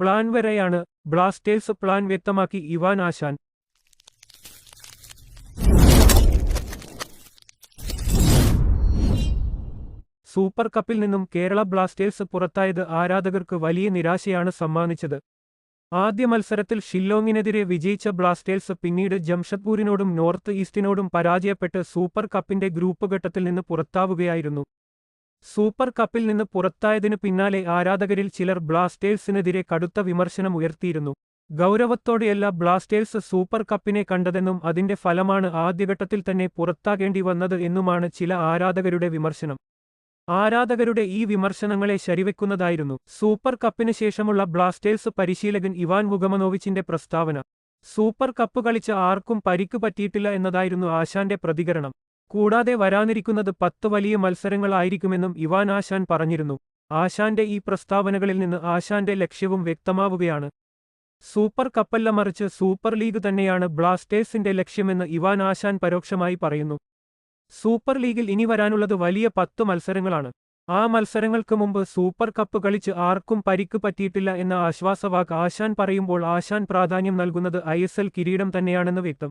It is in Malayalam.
പ്ലാൻ വരെയാണ്. ബ്ലാസ്റ്റേഴ്സ് പ്ലാൻ വ്യക്തമാക്കി. ഇവാൻ ആശാൻ. സൂപ്പർ കപ്പിൽ നിന്നും കേരള ബ്ലാസ്റ്റേഴ്സ് പുറത്തായത് ആരാധകർക്ക് വലിയ നിരാശയാണ് സമ്മാനിച്ചത്. ആദ്യ മത്സരത്തിൽ ഷില്ലോങ്ങിനെതിരെ വിജയിച്ച ബ്ലാസ്റ്റേഴ്സ് പിന്നീട് ജംഷഡ്പൂരിനോടും നോർത്ത് ഈസ്റ്റിനോടും പരാജയപ്പെട്ട് സൂപ്പർ കപ്പിന്റെ ഗ്രൂപ്പ് ഘട്ടത്തിൽ നിന്ന് പുറത്താവുകയായിരുന്നു. സൂപ്പർ കപ്പിൽ നിന്ന് പുറത്തായതിനു പിന്നാലെ ആരാധകരിൽ ചിലർ ബ്ലാസ്റ്റേഴ്സിനെതിരെ കടുത്ത വിമർശനം ഉയർത്തിയിരുന്നു. ഗൗരവത്തോടെയല്ല ബ്ലാസ്റ്റേഴ്സ് സൂപ്പർ കപ്പിനെ കണ്ടതെന്നും അതിന്റെ ഫലമാണ് ആദ്യഘട്ടത്തിൽ തന്നെ പുറത്താകേണ്ടി വന്നത് എന്നുമാണ് ചില ആരാധകരുടെ വിമർശനം. ആരാധകരുടെ ഈ വിമർശനങ്ങളെ ശരിവെക്കുന്നതായിരുന്നു സൂപ്പർ കപ്പിന് ശേഷമുള്ള ബ്ലാസ്റ്റേഴ്സ് പരിശീലകൻ ഇവാൻ മുഗമനോവിച്ചിന്റെ പ്രസ്താവന. സൂപ്പർ കപ്പ് കളിച്ച ആർക്കും പരിക്കു പറ്റിയിട്ടില്ല എന്നതായിരുന്നു ആശാന്റെ പ്രതികരണം. കൂടാതെ വരാനിരിക്കുന്നത് പത്ത് വലിയ മത്സരങ്ങളായിരിക്കുമെന്നും ഇവാൻ ആശാൻ പറഞ്ഞിരുന്നു. ആശാന്റെ ഈ പ്രസ്താവനകളിൽ നിന്ന് ആശാന്റെ ലക്ഷ്യവും വ്യക്തമാവുകയാണ്. സൂപ്പർ കപ്പല്ല മറിച്ച് സൂപ്പർ ലീഗ് തന്നെയാണ് ബ്ലാസ്റ്റേഴ്സിന്റെ ലക്ഷ്യമെന്ന് ഇവാൻ ആശാൻ പരോക്ഷമായി പറയുന്നു. സൂപ്പർ ലീഗിൽ ഇനി വരാനുള്ളത് വലിയ പത്ത് മത്സരങ്ങളാണ്. ആ മത്സരങ്ങൾക്ക് മുമ്പ് സൂപ്പർ കപ്പ് കളിച്ച് ആർക്കും പരിക്ക് പറ്റിയിട്ടില്ല എന്ന ആശ്വാസവാക്ക് ആശാൻ പറയുമ്പോൾ ആശാൻ പ്രാധാന്യം നൽകുന്നത് ഐ കിരീടം തന്നെയാണെന്ന് വ്യക്തം.